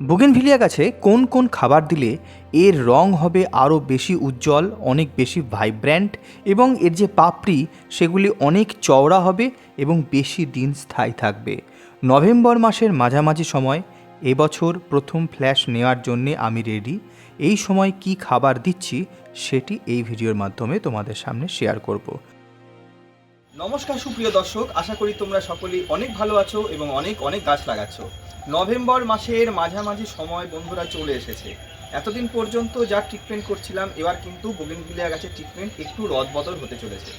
Bougainvillea গাছে কোন কোন খাবার দিলে এর রং হবে আরও বেশি উজ্জ্বল, অনেক বেশি ভাইব্র্যান্ট এবং এর যে পাপড়ি, সেগুলি অনেক চওড়া হবে এবং বেশি দিন স্থায়ী থাকবে। নভেম্বর মাসের মাঝামাঝি সময় এবছর প্রথম ফ্ল্যাশ নেওয়ার জন্যে আমি রেডি। এই সময় কি খাবার দিচ্ছি, সেটি এই ভিডিওর মাধ্যমে তোমাদের সামনে শেয়ার করব। নমস্কার সুপ্রিয় দর্শক, আশা করি তোমরা সকলেই অনেক ভালো আছো এবং অনেক অনেক গাছ লাগাচ্ছ। নভেম্বর মাসের মাঝামাঝি সময় বন্ধুরা চলে এসেছে। এতদিন পর্যন্ত যা ট্রিটমেন্ট করছিলাম, এবার কিন্তু বগিনভিলিয়া গাছের ট্রিটমেন্ট একটু রদবদল হতে চলেছে।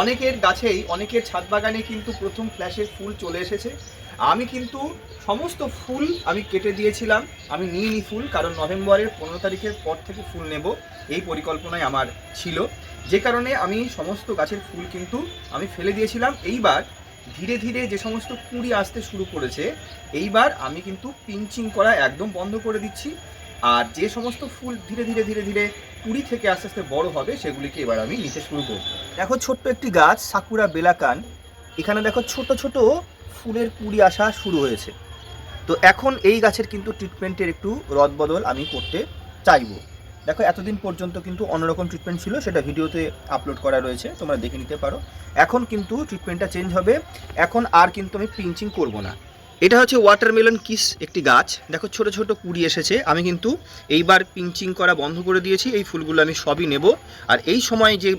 অনেকের গাছেই, অনেকের ছাদ বাগানে কিন্তু প্রথম ফ্ল্যাশের ফুল চলে এসেছে। আমি কিন্তু সমস্ত ফুল আমি কেটে দিয়েছিলাম, আমি নিয়ে নি ফুল, কারণ নভেম্বরের পনেরো তারিখের পর থেকে ফুল নেব, এই পরিকল্পনায় আমার ছিল। যে কারণে আমি সমস্ত গাছের ফুল কিন্তু আমি ফেলে দিয়েছিলাম। এইবার ধীরে ধীরে যে সমস্ত কুঁড়ি আসতে শুরু করেছে, এইবার আমি কিন্তু পিঞ্চিং করা একদম বন্ধ করে দিচ্ছি। আর যে সমস্ত ফুল ধীরে ধীরে ধীরে ধীরে কুড়ি থেকে আস্তে আস্তে বড় হবে, সেগুলিকে এবার আমি নিতে শুরু করব। দেখো ছোট্ট একটি গাছ, সাকুরা বেলাকান। এখানে দেখো ছোট ছোট ফুলের কুড়ি আসা শুরু হয়েছে। তো এখন এই গাছের কিন্তু ট্রিটমেন্টের একটু রদবদল আমি করতে চাইব। দেখো, এতদিন পর্যন্ত কিন্তু অন্যরকম ট্রিটমেন্ট ছিল, সেটা ভিডিওতে আপলোড করা রয়েছে, তোমরা দেখে নিতে পারো। এখন কিন্তু ট্রিটমেন্টটা চেঞ্জ হবে। এখন আর কিন্তু আমি পিঞ্চিং করব না। এটা হচ্ছে ওয়াটারমেলন কিস একটি গাছ। দেখো, ছোট ছোট কুড়ি এসেছে। আমি কিন্তু এইবার পিঞ্চিং করা বন্ধ করে দিয়েছি। এই ফুলগুলো আমি সবই নেব। আর এই সময় যে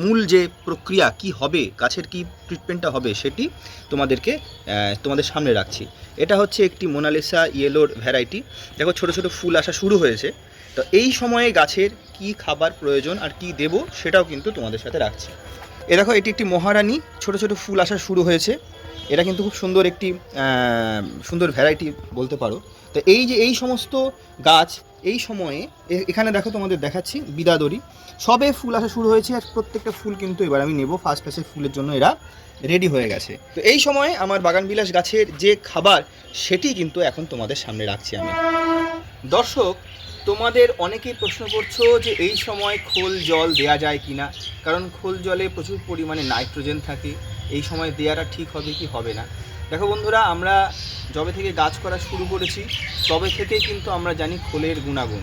মূল যে প্রক্রিয়া, কি হবে, গাছের কি ট্রিটমেন্টটা হবে, সেটি তোমাদেরকে তোমাদের সামনে রাখছি। এটা হচ্ছে একটি মোনালিসা ইয়েলোর ভ্যারাইটি দেখো, ছোট ছোট ফুল আসা শুরু হয়েছে। তো এই সময়ে গাছের কি খাবার প্রয়োজন আর কি দেব সেটাও কিন্তু তোমাদের সাথে রাখছি। এ দেখো, এটি একটি মহারানী, ছোট ছোট ফুল আসা শুরু হয়েছে। এটা কিন্তু খুব সুন্দর একটি সুন্দর ভ্যারাইটি বলতে পারো। তো এই যে এই সমস্ত গাছ, এই সময়ে এখানে দেখো তোমাদের দেখাচ্ছি, বিদাদরি। সবে ফুল আসা শুরু হয়েছে আর প্রত্যেকটা ফুল কিন্তু এবার আমি নেব। ফার্স্ট ফ্যাসের ফুলের জন্য এরা রেডি হয়ে গেছে। তো এই সময়ে আমার বাগান বিলাস গাছের যে খাবার, সেটি কিন্তু এখন তোমাদের সামনে রাখছি আমি। দর্শক তোমাদের অনেকেই প্রশ্ন করছ যে এই সময় খোল জল দেয়া যায় কিনা। কারণ খোল জলে প্রচুর পরিমাণে নাইট্রোজেন থাকে। এই সময় দেওয়াটা ঠিক হবে কি হবে না? দেখো বন্ধুরা, আমরা যবে থেকে গাছ করা শুরু করেছি, তবে থেকেই কিন্তু আমরা জানি খোলের গুণাগুণ।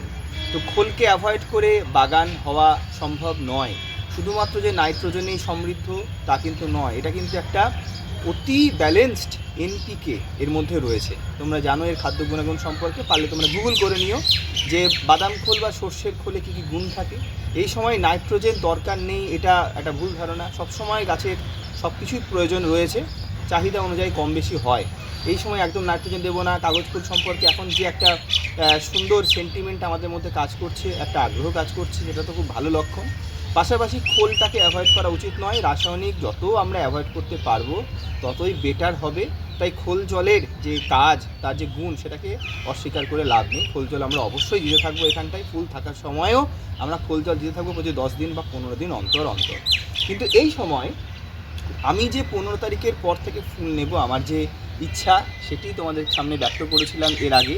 তো খোলকে অ্যাভয়েড করে বাগান হওয়া সম্ভব নয়। শুধুমাত্র যে নাইট্রোজেনেই সমৃদ্ধ, তা কিন্তু নয়। এটা কিন্তু একটা অতি ব্যালেন্সড এনপিকে এর মধ্যে রয়েছে। তোমরা জানো এর খাদ্য গুণাগুণ সম্পর্কে, পারলে তোমরা গুগল করে নিও যে বাদাম খোল বা সর্ষের খোলে কী কী গুণ থাকে। এই সময় নাইট্রোজেন দরকার নেই, এটা একটা ভুল ধারণা। সবসময় গাছের সব কিছুই প্রয়োজন রয়েছে, চাহিদা অনুযায়ী কম বেশি হয়। এই সময় একদম নাইট্রোজেন দেবো না, কাগজ ফুল সম্পর্কে এখন যে একটা সুন্দর সেন্টিমেন্ট আমাদের মধ্যে কাজ করছে, একটা আগ্রহ কাজ করছে, সেটা তো খুব ভালো লক্ষণ। পাশাপাশি খোলটাকে অ্যাভয়েড করা উচিত নয়। রাসায়নিক যত আমরা অ্যাভয়েড করতে পারব, ততই বেটার হবে। তাই খোল জলের যে কাজ, তার যে গুণ, সেটাকে অস্বীকার করে লাভ নেই। খোল জল আমরা অবশ্যই দিতে থাকব এখানটায়। ফুল থাকার সময়ও আমরা খোল জল দিতে থাকব প্রতি দশ দিন বা পনেরো দিন অন্তর অন্তর। কিন্তু এই সময় আমি যে পনেরো তারিখের পর থেকে ফুল নেব, আমার যে ইচ্ছা, সেটি তোমাদের সামনে ব্যক্ত করেছিলাম এর আগে।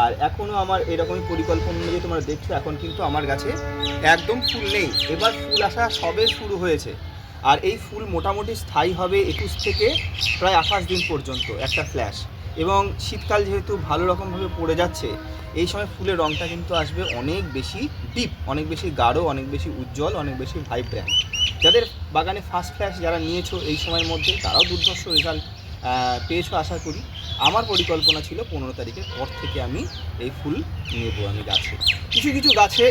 আর এখনও আমার এরকমই পরিকল্পনা অনুযায়ী তোমরা দেখছ, এখন কিন্তু আমার কাছে একদম ফুল নেই। এবার ফুল আসা সবে শুরু হয়েছে। আর এই ফুল মোটামুটি স্থায়ী হবে একুশ থেকে প্রায় আঠাশ দিন পর্যন্ত একটা ফ্ল্যাশ এবং শীতকাল যেহেতু ভালো রকমভাবে পড়ে যাচ্ছে, এই সময় ফুলের রঙটা কিন্তু আসবে অনেক বেশি ডিপ অনেক বেশি গাঢ়, অনেক বেশি উজ্জ্বল, অনেক বেশি ভাইব্র্যান্ট যাদের বাগানে ফার্স্ট ফ্ল্যাশ যারা নিয়েছো এই সময়ের মধ্যে, তারাও দুর্ধর্ষ রেজাল্ট পেয়েছ আশা করি। আমার পরিকল্পনা ছিল পনেরো তারিখের পর থেকে আমি এই ফুল নেব আমি গাছে। কিছু কিছু গাছে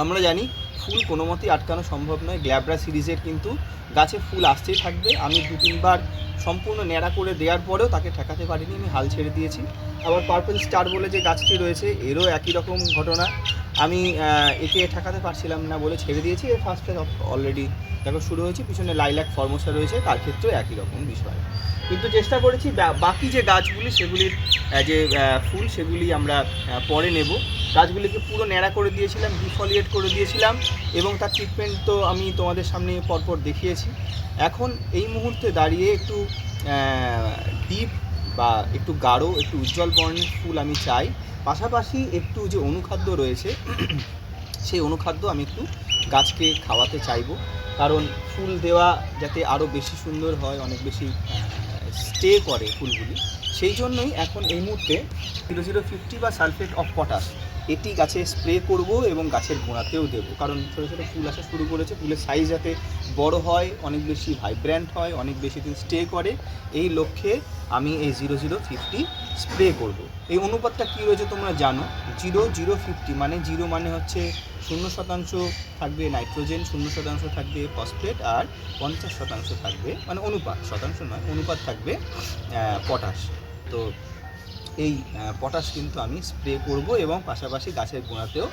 আমরা জানি ফুল কোনো মতেই আটকানো সম্ভব নয়। গ্ল্যাবরা সিরিজের কিন্তু গাছে ফুল আসতেই থাকবে। আমি দু তিনবার সম্পূর্ণ ন্যাড়া করে দেওয়ার পরেও তাকে ঠেকাতে পারিনি। আমি হাল ছেড়ে দিয়েছি। আবার পার্পল স্টার বলে যে গাছটি রয়েছে, এরও একই রকম ঘটনা। আমি একে ঠেকাতে পারছিলাম না বলে ছেড়ে দিয়েছি। এর ফার্স্ট ফেজ অলরেডি দেখো শুরু হয়েছে। পিছনে লাইলাক ফর্মসা রয়েছে। তার ক্ষেত্রেও একই রকম বিষয়। কিন্তু চেষ্টা করেছি বাকি যে গাছগুলি, সেগুলির যে আহ, ফুল সেগুলি আমরা পরে নেব। গাছগুলিকে পুরো ন্যাড়া করে দিয়েছিলাম ডিফলিয়েট করে দিয়েছিলাম এবং তার ট্রিটমেন্ট তো আমি তোমাদের সামনে পরপর দেখিয়েছি। এখন এই মুহূর্তে দাঁড়িয়ে একটু ডিপ বা একটু গাঢ় একটু উজ্জ্বল বর্ণের ফুল আমি চাই। পাশাপাশি একটু যে অনুখাদ্য রয়েছে সেই অনুখাদ্য আমি একটু গাছকে খাওয়াতে চাইব। কারণ ফুল দেওয়া যাতে আরও বেশি সুন্দর হয় অনেক বেশি স্টে করে ফুলগুলি। সেই জন্যই এখন এই মুহূর্তে জিরো জিরো ফিফটি বা সালফেট অফ পটাশ এটি গাছে স্প্রে করব এবং গাছের গোড়াতেও দেবো। কারণ ছোটো ছোটো ফুল আসা শুরু করেছে, ফুলের সাইজ যাতে বড় হয়, অনেক বেশি ভাইব্র্যান্ট হয়, অনেক বেশি দিন স্টে করে, এই লক্ষ্যে আমি এই জিরো জিরো ফিফটি স্প্রে করব। এই অনুপাতটা কী রয়েছে তোমরা জানো? জিরো জিরো ফিফটি মানে জিরো মানে হচ্ছে শূন্য শতাংশ থাকবে নাইট্রোজেন, শূন্য শতাংশ থাকবে ফসফেট আর পঞ্চাশ শতাংশ থাকবে মানে অনুপাত, শতাংশ নয়, অনুপাত থাকবে পটাশ তো এই পটাশ কিন্তু আমি স্প্রে করব এবং পাশাপাশি গাছের গোড়াতেও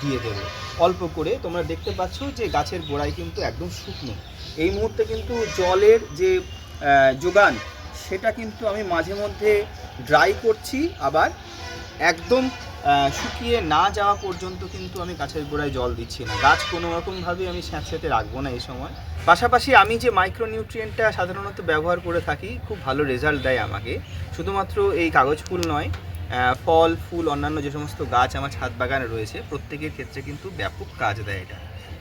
দিয়ে দেবো। অল্প করে তোমরা দেখতে পাচ্ছ যে গাছের গোড়ায় কিন্তু একদম শুকনো। এই মুহূর্তে কিন্তু জলের যে যোগান, সেটা কিন্তু আমি মাঝে মধ্যে ড্রাই করছি, আবার একদম শুকিয়ে না যাওয়া পর্যন্ত কিন্তু আমি গাছের গোড়ায় জল দিচ্ছি না। গাছ কোনো রকমভাবে আমি স্যাঁতস্যাঁতে রাখব না এই সময়। পাশাপাশি আমি যে মাইক্রোনিউট্রিয়েন্টটা সাধারণত ব্যবহার করে থাকি, খুব ভালো রেজাল্ট দেয় আমাকে। শুধুমাত্র এই কাগজ ফুল নয় ফল, ফুল, অন্যান্য যে সমস্ত গাছ আমার ছাদ বাগানে রয়েছে, প্রত্যেকের ক্ষেত্রে কিন্তু ব্যাপক কাজ দেয় এটা।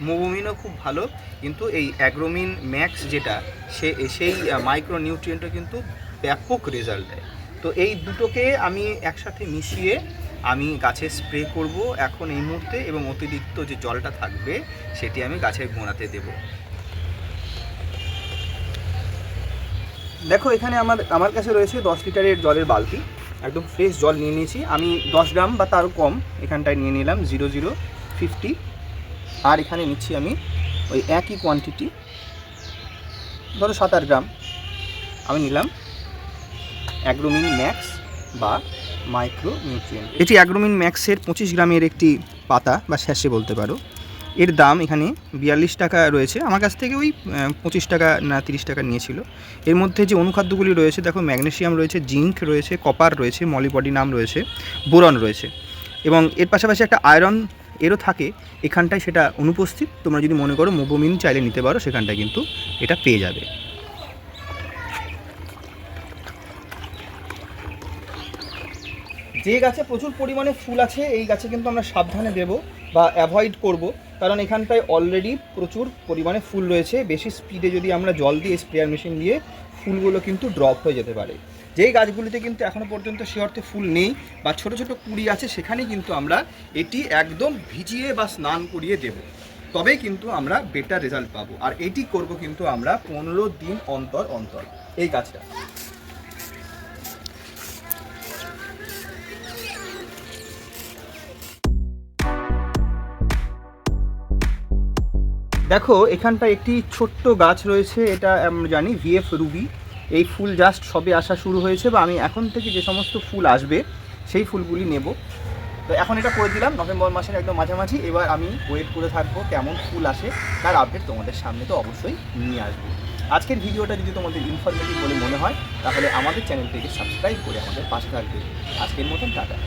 মোবোমিনও খুব ভালো, কিন্তু এই অ্যাগ্রোমিন ম্যাক্স যেটা, সে, সেই মাইক্রো নিউট্রিয়েন্টও কিন্তু ব্যাপক রেজাল্ট দেয়। তো এই দুটোকে আমি একসাথে মিশিয়ে আমি গাছে স্প্রে করব এখন এই মুহূর্তে এবং অতিরিক্ত যে জলটা থাকবে, সেটি আমি গাছের গোড়াতে দেবো। দেখো, এখানে আমার আমার কাছে রয়েছে দশ লিটারের জলের বালতি। একদম ফ্রেশ জল নিয়ে নিয়েছি। আমি দশ গ্রাম বা তারও কম এখানটায় নিয়ে নিলাম জিরো জিরো ফিফটি আর এখানে নিচ্ছি আমি ওই একই কোয়ান্টিটি ধরো সাত আট গ্রাম। আমি নিলাম অ্যাগ্রোমিন ম্যাক্স বা মাইক্রো নিউট্রিয়েন্ট এটি অ্যাগ্রোমিন ম্যাক্সের পঁচিশ গ্রামের একটি পাতা বা স্যাশে বলতে পারো। এর দাম এখানে বিয়াল্লিশ টাকা রয়েছে। আমার কাছ থেকে ওই পঁচিশ টাকা না তিরিশ টাকা নিয়েছিল। এর মধ্যে যে অনুখাদ্যগুলি রয়েছে, দেখো ম্যাগনেসিয়াম রয়েছে, জিঙ্ক রয়েছে, কপার রয়েছে, মলিবডিনাম রয়েছে, বোরন রয়েছে। এবং এর পাশাপাশি একটা আয়রন এরও থাকে। এখানটায় সেটা অনুপস্থিত। তোমরা যদি মনে করো, মোবোমিন চাইলে নিতে পারো, সেখানটায় কিন্তু এটা পেয়ে যাবে। যে গাছে প্রচুর পরিমাণে ফুল আছে, এই গাছে কিন্তু আমরা সাবধানে দেব বা অ্যাভয়েড করব। কারণ এখানটায় অলরেডি প্রচুর পরিমাণে ফুল রয়েছে। বেশি স্পিডে যদি আমরা জল দিয়ে স্প্রেয়ার মেশিন দিয়ে ফুলগুলো কিন্তু ড্রপ হয়ে যেতে পারে। যেই গাছগুলিতে কিন্তু এখনও পর্যন্ত সে অর্থে ফুল নেই বা ছোট ছোট কুড়ি আছে, সেখানে কিন্তু আমরা এটি একদম ভিজিয়ে বা স্নান করিয়ে দেব। তবেই কিন্তু আমরা বেটার রেজাল্ট পাবো। আর এটি করব কিন্তু আমরা পনেরো দিন অন্তর অন্তর। এই গাছটা। দেখো এখানটা একটি ছোট্ট গাছ রয়েছে, এটা আমরা জানি ভিএফ রুবি। এই ফুল জাস্ট সবে আসা শুরু হয়েছে বা আমি এখন থেকে যে সমস্ত ফুল আসবে, সেই ফুলগুলি নেব। তো এখন এটা করে দিলাম, নভেম্বর মাসের একদম মাঝামাঝি। এবার আমি ওয়েট করে থাকব কেমন ফুল আসে, তার আপডেট তোমাদের সামনে তো অবশ্যই নিয়ে আসব। আজকের ভিডিওটা যদি তোমাদের ইনফরমেটিভ বলে মনে হয়, তাহলে আমাদের চ্যানেলটিকে সাবস্ক্রাইব করে আমাদের পাশে থাকবে। আজকের মতন টাটা।